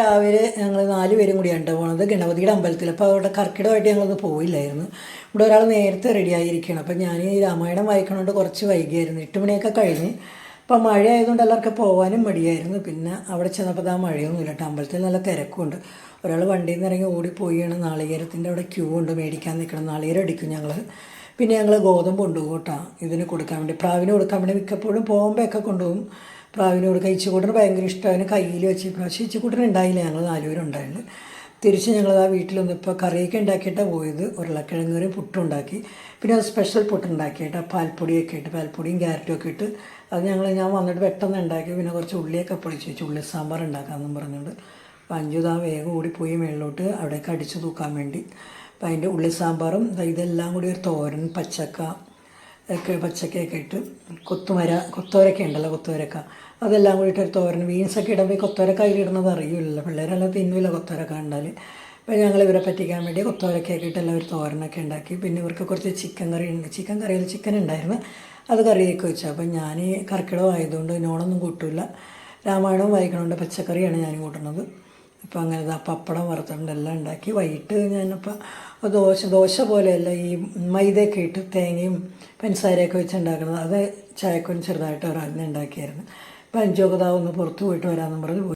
രാവിലെ ഞങ്ങൾ നാല് പേരും കൂടിയാണ് പോണത്. ഗണപതിയുടെ അമ്പലത്തിൽ അപ്പോൾ അവിടെ കർക്കിടമായിട്ട് ഞങ്ങളൊന്ന് പോയില്ലായിരുന്നു. ഇവിടെ ഒരാൾ നേരത്തെ റെഡി ആയിരിക്കണം അപ്പം ഞാൻ ഈ രാമായണം വായിക്കണോണ്ട് കുറച്ച് വൈകിയായിരുന്നു. എട്ട് മണിയൊക്കെ കഴിഞ്ഞ്. അപ്പം മഴ ആയതുകൊണ്ട് എല്ലാവർക്കും പോകാനും മടിയായിരുന്നു. പിന്നെ അവിടെ ചെന്നപ്പോൾ ആ മഴയൊന്നുമില്ല കേട്ടോ അമ്പലത്തിൽ നല്ല തിരക്കുണ്ട്. ഒരാൾ വണ്ടിയിൽ നിന്ന് ഇറങ്ങി ഓടിപ്പോയാണ്. നാളികേരത്തിന്റെ അവിടെ ക്യൂ ഉണ്ട്. മേടിക്കാൻ നിൽക്കണം നാളികേരം അടിക്കും ഞങ്ങൾ പിന്നെ ഞങ്ങൾ ഗോതമ്പ് കൊണ്ടുപോകും കേട്ടോ ഇതിന് കൊടുക്കാൻ വേണ്ടി പ്രാവിന് കൊടുക്കാൻ വേണ്ടി മിക്കപ്പോഴും പോകുമ്പോഴൊക്കെ കൊണ്ടുപോകും പ്രാവിന് കൊടുക്കുക ഇച്ചിക്കൂട്ടന് ഭയങ്കര ഇഷ്ടം അവന് കയ്യിൽ വെച്ച് പ്രാവശ്യം ഇച്ചിക്കൂട്ടൻ ഉണ്ടായില്ല. ഞങ്ങൾ നാലുപേരുണ്ടായിരുന്നു തിരിച്ച് ഞങ്ങൾ ആ വീട്ടിൽ വന്നപ്പോൾ കറിയൊക്കെ ഉണ്ടാക്കിയിട്ടാണ് പോയത്. ഉരുളക്കിഴങ്ങ് കറി പുട്ടുണ്ടാക്കി പിന്നെ അത് സ്പെഷ്യൽ പുട്ടുണ്ടാക്കിയിട്ട് പാൽപ്പൊടിയൊക്കെ ഇട്ട് പാൽപ്പൊടിയും ക്യാരറ്റും ഒക്കെ ഇട്ട് അത് ഞങ്ങൾ ഞാൻ വന്നിട്ട് പെട്ടെന്ന് ഉണ്ടാക്കി. പിന്നെ കുറച്ച് ഉള്ളിയൊക്കെ പൊളിച്ച് വെച്ച് ഉള്ളി സാമ്പാർ ഉണ്ടാക്കാമെന്നും പറഞ്ഞുകൊണ്ട് അപ്പം അഞ്ചു താ വേഗം ഓടിപ്പോയി മേളിലോട്ട് അവിടേക്ക് അടിച്ചു തൂക്കാൻ വേണ്ടി. അപ്പം അതിന്റെ ഉള്ളി സാമ്പാറും ഇതെല്ലാം കൂടി ഒരു തോരൻ പച്ചക്ക ഒക്കെ പച്ചക്കയൊക്കെ ഇട്ട് കൊത്തുമര കൊത്തോരക്ക ഉണ്ടല്ലോ കൊത്തോരക്ക അതെല്ലാം കൂടിയിട്ട് ഒരു തോരൻ. ബീൻസൊക്കെ ഇടുമ്പോൾ ഈ കൊത്തോരക്ക അതിലിടുന്നത് അറിയില്ലല്ലോ. പിള്ളേരെല്ലാം തിന്നില്ല കൊത്തോരക്ക കണ്ടാൽ അപ്പോൾ ഞങ്ങൾ ഇവരെ പറ്റിക്കാൻ വേണ്ടി കൊത്തോരക്കയൊക്കെ ഇട്ട് എല്ലാം ഒരു തോരനൊക്കെ ഉണ്ടാക്കി. പിന്നെ ഇവർക്ക് കുറച്ച് ചിക്കൻ കറി ഉണ്ട്. ചിക്കൻ കറിയിൽ ചിക്കൻ ഉണ്ടായിരുന്നു. അത് കറിയൊക്കെ വെച്ചു അപ്പം ഞാൻ കർക്കിടകം ആയതുകൊണ്ട് നോണൊന്നും കൂട്ടില്ല രാമായണവും വായിക്കണോണ്ട് പച്ചക്കറിയാണ് ഞാൻ കൂട്ടുന്നത്. അപ്പോൾ അങ്ങനെ പപ്പടം വറുത്തുകൊണ്ട് എല്ലാം ഉണ്ടാക്കി. വൈകിട്ട് ഞാനിപ്പോൾ ദോശ ദോശ പോലെയല്ല ഈ മൈദയൊക്കെ ഇട്ട് തേങ്ങയും പഞ്ചസാരയൊക്കെ വെച്ച് ഉണ്ടാക്കുന്നത് അത് ചായക്കൊന്ന് ചെറുതായിട്ട് ഒരാളിനെ ഉണ്ടാക്കിയായിരുന്നു അപ്പം അഞ്ചോകതാവ് ഒന്ന് പുറത്ത് പോയിട്ട് വരാമെന്ന് പറഞ്ഞ്